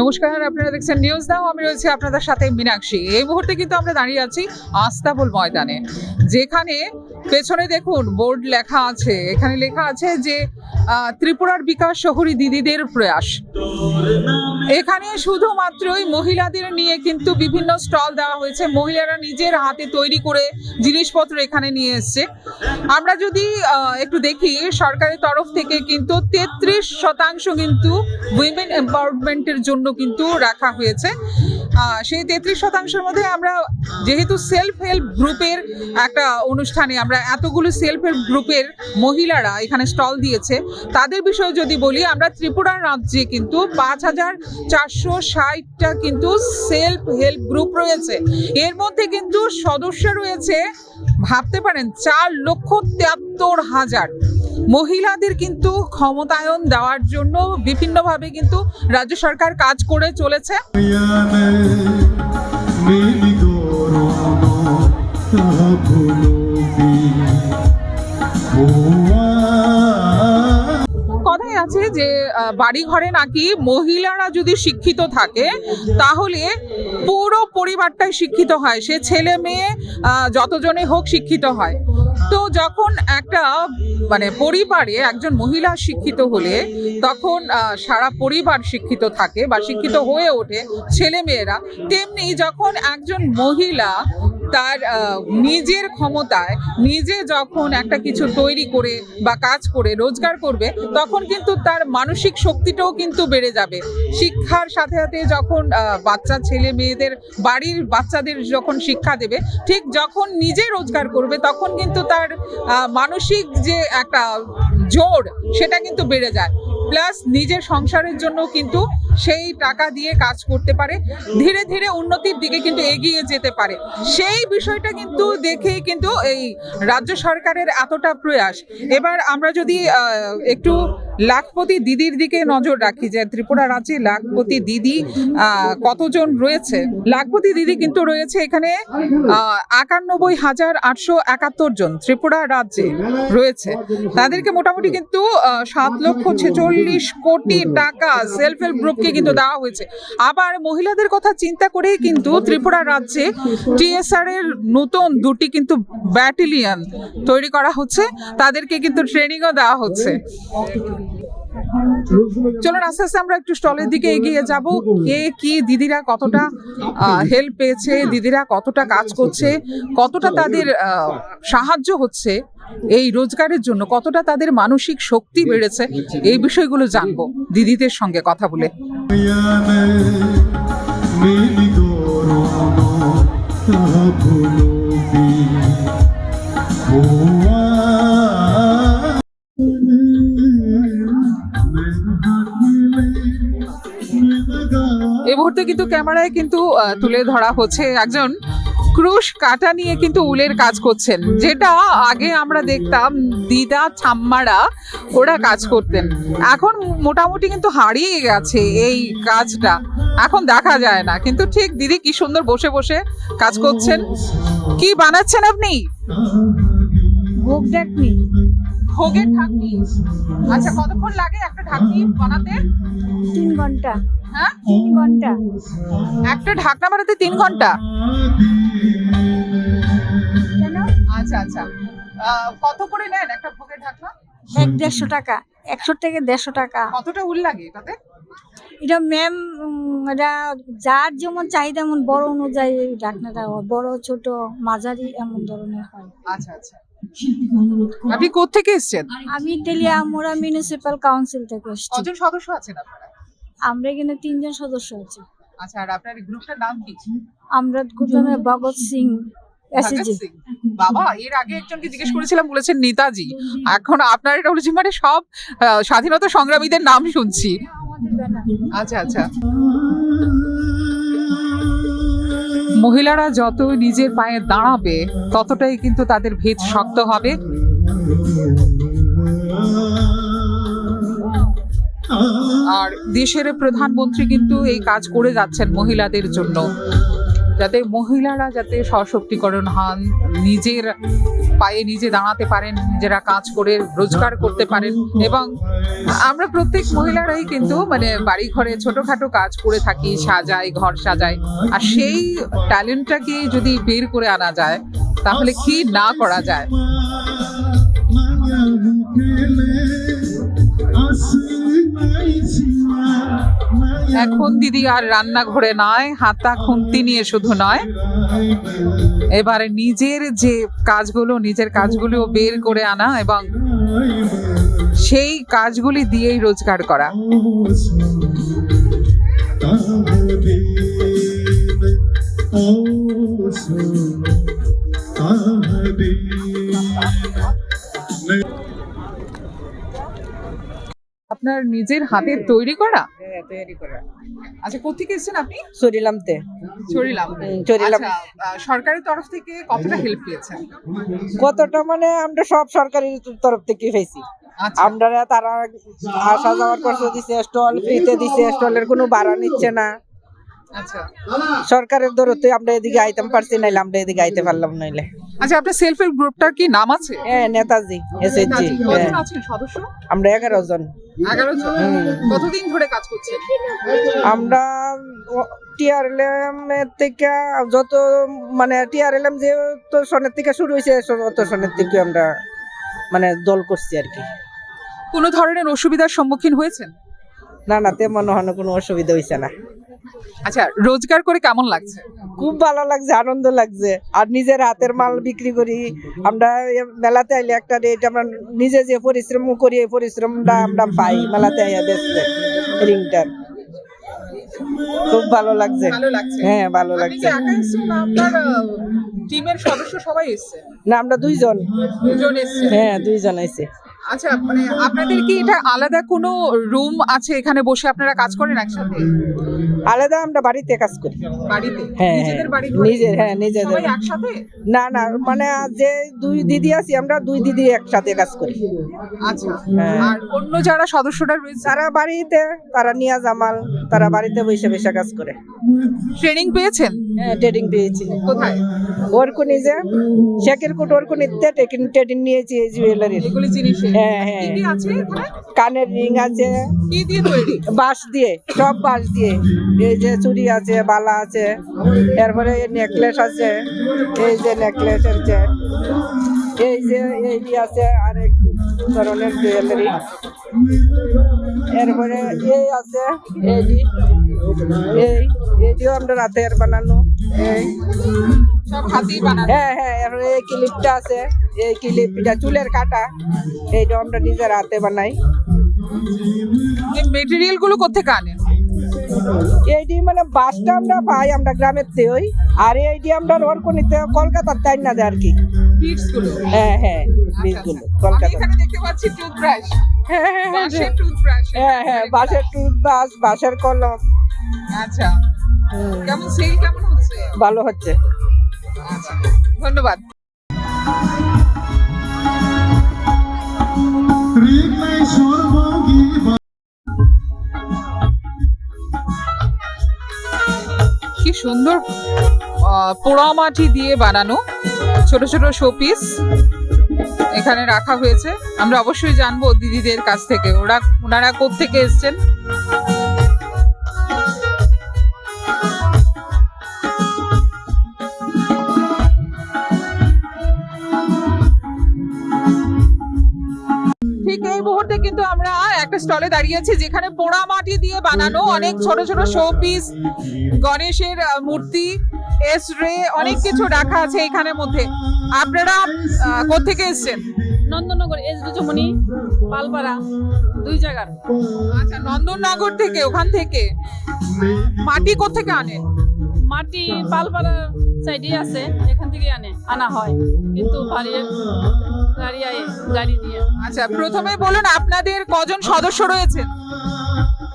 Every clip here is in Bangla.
নমস্কার, আপনারা দেখছেন নিউজ দাও আমি রয়েছি আপনাদের সাথে মীনাক্ষী। এই মুহূর্তে কিন্তু আমরা দাঁড়িয়ে আছি আস্তাবল ময়দানে। যেখানে পেছনে দেখুন বোর্ড লেখা আছে। এখানে লেখা আছে যে ত্রিপুরার বিকাশ শহরী দিদিদের প্রয়াস। এখানে শুধুমাত্রই মহিলাদের নিয়ে কিন্তু বিভিন্ন স্টল দেওয়া হয়েছে। মহিলারা নিজের হাতে তৈরি করে জিনিসপত্র এখানে নিয়ে এসছে। আমরা যদি একটু দেখি, সরকারের তরফ থেকে কিন্তু তেত্রিশ শতাংশ কিন্তু উইমেন এম্পাওয়ারমেন্টের জন্য কিন্তু রাখা হয়েছে। সেই তেত্রিশ শতাংশের মধ্যে আমরা যেহেতু সেলফ হেল্প গ্রুপের একটা অনুষ্ঠানে আমরা এতগুলো সেলফ হেল্প গ্রুপের মহিলারা এখানে স্টল দিয়েছে। তাদের বিষয়ে যদি বলি, আমরা ত্রিপুরা রাজ্যে কিন্তু পাঁচ হাজার চারশো ষাটটা কিন্তু সেলফ হেল্প গ্রুপ রয়েছে। এর মধ্যে কিন্তু সদস্য রয়েছে, ভাবতে পারেন, চার লক্ষ তিয়াত্তর হাজার। মহিলাদের কিন্তু ক্ষমতায়ন দেওয়ার জন্য বিভিন্নভাবে কিন্তু রাজ্য সরকার কাজ করে চলেছে। Oh আছে যে বাড়ি ঘরে নাকি মহিলারা যদি শিক্ষিত থাকে, তাহলে পুরো পরিবারটাই শিক্ষিত হয়। সে ছেলে মেয়ে যতজনে হোক শিক্ষিত হয়। তো যখন একটা মানে পরিবারে একজন মহিলা শিক্ষিত হলে, তখন সারা পরিবার শিক্ষিত থাকে বা শিক্ষিত হয়ে ওঠে ছেলে মেয়েরা। তেমনি যখন একজন মহিলা তার নিজের ক্ষমতায় নিজে যখন একটা কিছু তৈরি করে বা কাজ করে, রোজগার করবে, তখন কিন্তু তার মানসিক শক্তিটাও কিন্তু বেড়ে যাবে। শিক্ষার সাথে সাথে যখন বাচ্চা, ছেলে, মেয়েদের, বাড়ির বাচ্চাদের যখন শিক্ষা দেবে, ঠিক যখন নিজে রোজগার করবে, তখন কিন্তু তার মানসিক যে একটা জোর, সেটা কিন্তু বেড়ে যায়। প্লাস নিজের সংসারের জন্য কিন্তু সেই টাকা দিয়ে কাজ করতে পারে। ধীরে ধীরে উন্নতির দিকে কিন্তু এগিয়ে যেতে পারে। সেই বিষয়টা কিন্তু দেখেই কিন্তু এই রাজ্য সরকারের এতটা প্রয়াস। এবার আমরা যদি একটু লাখপতি দিদির দিকে নজর রাখি যে ত্রিপুরা রাজ্যে লাখপতি দিদি কতজন রয়েছে? লাখপতি দিদি কিন্তু রয়েছে এখানে একানব্বই হাজার আটশো একাত্তর জন ত্রিপুরা রাজ্যে রয়েছে। তাদেরকে মোটামুটি কিন্তু সাত লক্ষ ছেচল্লিশ কোটি টাকা সেলফ হেল্প গ্রুপকে কিন্তু দেওয়া হয়েছে। আবার মহিলাদের কথা চিন্তা করেই কিন্তু ত্রিপুরা রাজ্যে টিএসআর এর নতুন দুটি কিন্তু ব্যাটালিয়ন তৈরি করা হচ্ছে। তাদেরকে কিন্তু ট্রেনিংও দেওয়া হচ্ছে। চলুন, আস্তে আস্তে আমরা একটু স্টলের দিকে এগিয়ে যাব। কে, কি, দিদিরা কতটা হেল্প পেয়েছে, দিদিরা কতটা কাজ করছে, কতটা তাদের সাহায্য হচ্ছে এই রোজগারের জন্য, কতটা তাদের মানসিক শক্তি বেড়েছে, এই বিষয়গুলো জানব দিদিদের সঙ্গে কথা বলে। এই মুহূর্তে কিন্তু ক্যামেরায় কিন্তু তুলে ধরা হচ্ছে একজন ক্রুশ কাটা নিয়ে কিন্তু উলের কাজ করছেন যেটা আগে আমরা দেখতাম দিদা ঠাম্মারা ওরা কাজ করতেন। এখন মোটামুটি কিন্তু হারিয়ে গেছে এই কাজটা এখন দেখা যায় না। কিন্তু ঠিক দিদি কি সুন্দর বসে বসে কাজ করছেন। কি বানাচ্ছেন আপনি? ভোগের ঢাকনি। আচ্ছা কতক্ষণ লাগে একটা ঢাকনি বানাতে? তিন ঘণ্টা। হ্যাঁ? তিন ঘণ্টা। একটা ঢাকনা বানাতে তিন ঘণ্টা? আচ্ছা আচ্ছা। কত করে নেন একটা ভোগের ঢাকনা? এক দেড়শো টাকা। একশো থেকে দেড়শো টাকা। কতটা উল লাগে তাতে এটা ম্যাম এটা যার যেমন চাহিদা এমন বড় অনুযায়ী হয়। বড় ছোট মাঝারি এমন ধরনের হয়। আচ্ছা আচ্ছা। আপনি কোত্থেকে এসেছেন? আমি তেলিয়া মোড়া মিউনিসিপ্যাল কাউন্সিল থেকে এসেছি। কজন সদস্য আছেন আপনারা? আমরা এখানে তিনজন সদস্য আছি। আচ্ছা আর আপনার গ্রুপটার নাম কি? আমরা গ্রুপে ভগৎ সিং ভগৎ সিং। বাবা এর আগে একজনকে জিজ্ঞেস করেছিলাম বলেছেন নেতাজি। এখন আপনার এটা বলেছি মানে সব স্বাধীনতা সংগ্রামীদের নাম শুনছি। আচ্ছা আচ্ছা। মহিলারা যত নিজের পায়ে দাঁড়াবে ততটাই কিন্তু তাদের ভেদ শক্ত হবে। আর দেশের প্রধানমন্ত্রী কিন্তু এই কাজ করে যাচ্ছেন মহিলাদের জন্য। যাতে মহিলারা যাতে সশক্তিকরণ হন, নিজের পায়ে নিজে দাঁড়াতে পারেন, নিজেরা কাজ করে রোজগার করতে পারেন এবং আমরা প্রত্যেক মহিলারাই কিন্তু মানে বাড়ি ঘরে ছোটখাটো কাজ করে থাকি, সাজাই, ঘর সাজাই। আর সেই ট্যালেন্টটাকে যদি বের করে আনা যায়, তাহলে কি না করা যায়? এখন দিদি আর রান্নাঘরে নয়, হাতা খুন্তি নিয়ে শুধু নয়। এবারে নিজের যে কাজগুলো, নিজের কাজগুলো বের করে আনা এবং সেই কাজগুলি দিয়েই রোজগার করা। আপনার নিজের হাতে তৈরি করা? হ্যাঁ তৈরি করা। আচ্ছা কোথেকে এসেছেন আপনি? সরিলামতে চড়িলাম হুম, চড়িলাম। আচ্ছা, সরকারের তরফ থেকে কতটা হেল্প পেয়েছেন? কতটা মানে আমরা সব সরকারি তরফ থেকে পেয়েছি। আচ্ছা। আমরা তারা আসা যাওয়ার খরচ দিছে স্টল ফ্রিতে দিছে স্টলের কোনো ভাড়া নিচ্ছে না। সরকারের দরতে আমরা এদিকে আইতাম পারছি নাইলে আমরা এদিকে আইতে পারলাম নাইলে। আচ্ছা আপনার সেলফ হেল্প গ্রুপটার কি নাম আছে? হ্যাঁ নেতাজি এসএসজি হ্যাঁ। কজন আছেন সদস্য? আমরা এগারো জন। এগারো জন। কতদিন ধরে কাজ করছেন? আমরা টিআরএলএম থেকে যত মানে টিআরএলএম যে তো সনের থেকে শুরু হয়েছে তত সনের থেকে আমরা মানে দল করছি আর কি। কোনো ধরনের অসুবিধার সম্মুখীন হয়েছেন? না না তেমন হন কোনো অসুবিধা হয়েছে না। আচ্ছা রোজগার করে কেমন লাগছে? খুব ভালো লাগছে আনন্দ লাগছে। আর নিজের হাতের মাল বিক্রি করি আমরা মেলাতে আইলে একটা রেট আমরা নিজে যে পরিশ্রম করি এই পরিশ্রমটা আমরা পাই মেলাতে আইয়া বেচতে রিংটার খুব ভালো লাগছে। হ্যাঁ ভালো লাগছে। টিমের সদস্য সবাই এসছে? না আমরা দুইজন। এসছে হ্যাঁ দুইজন আইছে আচ্ছা মানে আপনাদের কি এটা আলাদা কোনো রুম আছে এখানে বসে আপনারা কাজ করেন একসাথে? আলাদা আমরা বাড়িতে কাজ করি। বাড়িতে? হ্যাঁ নিজেদের বাড়ি হ্যাঁ নিজের হ্যাঁ নিজেদের। একসাথে? না না মানে যে দুই দিদি আছি আমরা দুই দিদি একসাথে কাজ করি। আচ্ছা হ্যাঁ। আর অন্য যারা সদস্যরা রয়েছে? তারা বাড়িতে তারা নিয়া জামাল তারা বাড়িতে বসে বসে কাজ করে। ট্রেনিং পেয়েছেন? ট্রেডিং পেয়েছি কোথায়? ওরকুনি যে শেখের কোট ওরকুনিতে ট্রেডিং নিয়েছি এই জুয়েলারির হ্যাঁ হ্যাঁ। কানের রিং আছে। বাঁশ দিয়ে সব বাঁশ দিয়ে। এই যে চুড়ি আছে বালা আছে এরপরে নেকলেস আছে এই যে নেকলেস আছে এই যে এই আছে আরেক ধরনের জুয়েলারি এরপরে এই আছে এই এইটিও আমরা রাতের বানানো। এই হ্যাঁ হ্যাঁ এই ক্লিপটা আছে এই ক্লিপটা চুলের কাটা এইটা আমরা নিজের হাতে বানাই। এই মেটেরিয়ালগুলো কোথেকে আনেন? এইটি মানে বাসটা আমরা পাই আমরা গ্রামের থেকেই। আর এইটি আমরা ওরকনিতে কলকাতার তাই না আর কি। হ্যাঁ হ্যাঁ আচ্ছা, বীজগুলো আচ্ছা। কলকাতা দেখতে পাচ্ছি টুথব্রাশ হ্যাঁ হ্যাঁ হ্যাঁ বাঁশের টুথব্রাশ বাঁশের কলম। আচ্ছা। কেমন সেল কেমন ভালো হচ্ছে। ধন্যবাদ। কি সুন্দর আহ, পোড়ামাটি দিয়ে বানানো ছোট ছোট শোপিস এখানে রাখা হয়েছে। আমরা অবশ্যই জানব দিদিদের কাছ থেকে। ওরা ওনারা কোত্থেকে এসছেন? স্টলে দাঁড়িয়ে আছি যেখানে পোড়া মাটি দিয়ে বানানো অনেক ছোট ছোট শো পিস গণেশের মূর্তি এস রে অনেক কিছু রাখা আছে এখানের মধ্যে। আপনারা কোথেকে এসেছেন? নন্দননগর এস চমনি পালপাড়া দুই জায়গার। আচ্ছা নন্দননগর থেকে ওখান থেকে? মাটি কোত্থেকে আনেন? মাটি পালপাড়া সাইডে আছে এখান থেকে আনে আনা হয়। কিন্তু বাড়ি গাড়ি আয়ে গাড়ি দিয়ে। আচ্ছা প্রথমে বলুন আপনাদের কজন সদস্য রয়েছেন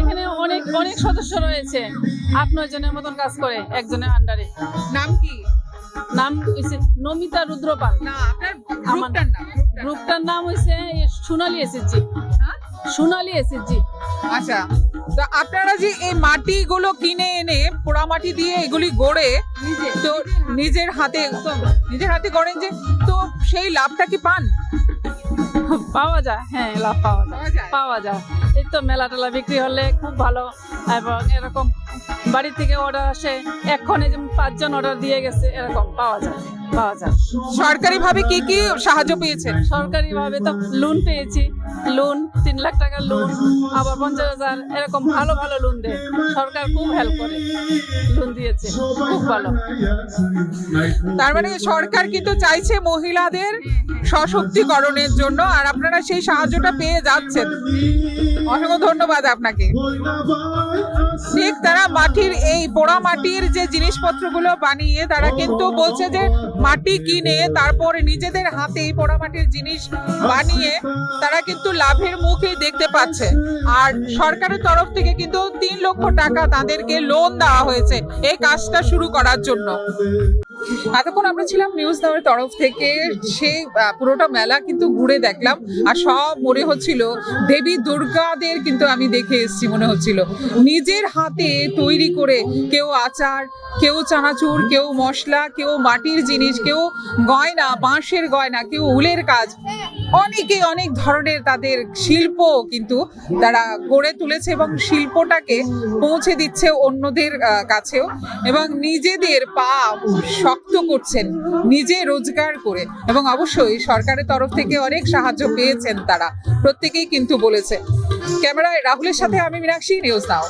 এখানে অনেক অনেক সদস্য রয়েছে। আট নয় জনের মতন কাজ করে একজনের আন্ডারে নাম কি? নাম হয়েছে নমিতা রুদ্রপাল। না আপনার গ্রুপটার নাম। গ্রুপটার নাম। হয়েছে সোনালী এসএসজি হ্যাঁ? সোনালী এসএসজি আচ্ছা তো আপনারা যে এই মাটিগুলো কিনে এনে পোড়া মাটি দিয়ে এগুলি গড়ে তো নিজের হাতে নিজের হাতে গড়েন যে তো সেই লাভটা কি পান? পাওয়া যায় হ্যাঁ লাভ পাওয়া যায়। পাওয়া যায়। এই তো মেলা টেলা বিক্রি হলে খুব ভালো এবং এরকম বাড়ি থেকে অর্ডার আসে এক্ষণে পাঁচজন অর্ডার দিয়ে গেছে এরকম পাওয়া যায় পাওয়া যায়। সরকারি ভাবে কি কি সাহায্য পেয়েছেন? সরকারি ভাবে তো লোন পেয়েছি লোন তিন লাখ টাকার লোন আবার পঞ্চাশ হাজার, এরকম ভালো ভালো লোন দেয়। সরকার খুব হেল্প করে। লোন দিয়েছে। খুব ভালো। তার মানে সরকার কিন্তু চাইছে মহিলাদের সশক্তিকরণের জন্য, আর আপনারা সেই সাহায্যটা পেয়ে যাচ্ছেন। অসংখ্য ধন্যবাদ আপনাকে। ঠিক তারা মাটির এই পোড়া মাটির যে জিনিসপত্রগুলো বানিয়ে, তারা কিন্তু বলছে যে মাটি কিনে, তারপরে নিজেদের হাতে এই পোড়া মাটির জিনিস বানিয়ে, তারা কিন্তু লাভের মুখে দেখতে পাচ্ছে। আর সরকারের তরফ থেকে কিন্তু তিন লক্ষ টাকা তাদেরকে লোন দেওয়া হয়েছে এই কাজটা শুরু করার জন্য। এতক্ষণ আমরা ছিলাম নিউজ দেওয়ার তরফ থেকে। সেই পুরোটা মেলা কিন্তু ঘুরে দেখলাম। আর সব মনে হচ্ছিল, দেবী দুর্গাদের কিন্তু আমি দেখে এসেছি মনে হচ্ছিল। নিজের হাতে তৈরি করে কেউ আচার, কেউ চানাচুর, কেউ মশলা, কেউ মাটির জিনিস, কেউ গয়না, বাঁশের গয়না, কেউ উলের কাজ। অনেকে অনেক ধরনের তাদের শিল্প কিন্তু তারা গড়ে তুলেছে এবং শিল্পটাকে পৌঁছে দিচ্ছে অন্যদের কাছেও। এবং নিজেদের পা শক্ত করছেন, নিজে রোজগার করে। এবং অবশ্যই সরকারের তরফ থেকে অনেক সাহায্য পেয়েছেন তারা। প্রত্যেকেই কিন্তু বলেছে। ক্যামেরায় রাহুলের সাথে আমি মীনাক্ষী নিউজ নাও